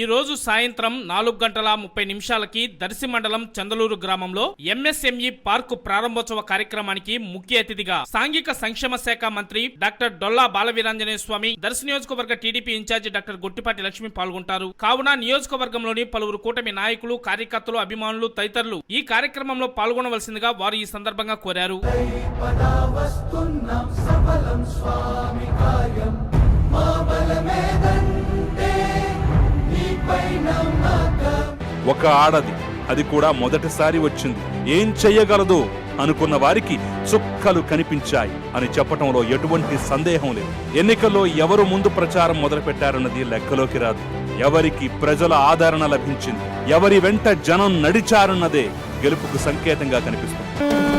ఈరోజు సాయంత్రం నాలుగు గంటల ముప్పై నిమిషాలకి దర్శి మండలం చందలూరు గ్రామంలో ఎంఎస్ఎంఈ పార్కు ప్రారంభోత్సవ కార్యక్రమానికి ముఖ్య అతిథిగా సాంఘిక సంక్షేమ శాఖ మంత్రి డాక్టర్ డొల్లా బాలవీరాంజనేయ స్వామి దర్శి నియోజకవర్గ TDP incharge doctor Gottipati Lakshmi పాల్గొంటారు. కావున నియోజకవర్గంలోని పలువురు కూటమి నాయకులు కార్యకర్తలు అభిమానులు తదితరులు ఈ కార్యక్రమంలో పాల్గొనవలసిందిగా వారు ఈ సందర్భంగా కోరారు. ఒక ఆడది. అది కూడా మొదటిసారి వచ్చింది. ఏం చెయ్యగలదు? అనుకున్న వారికి చుక్కలు కనిపించాయి అని చెప్పటంలో ఎటువంటి సందేహం లేదు. ఎన్నికల్లో ఎవరు ముందు ప్రచారం మొదలుపెట్టారన్నది లెక్కలోకి రాదు. ఎవరికి ప్రజల ఆదరణ లభించింది. ఎవరి వెంట జనం నడిచారన్నదే గెలుపుకు సంకేతంగా కనిపిస్తుంది.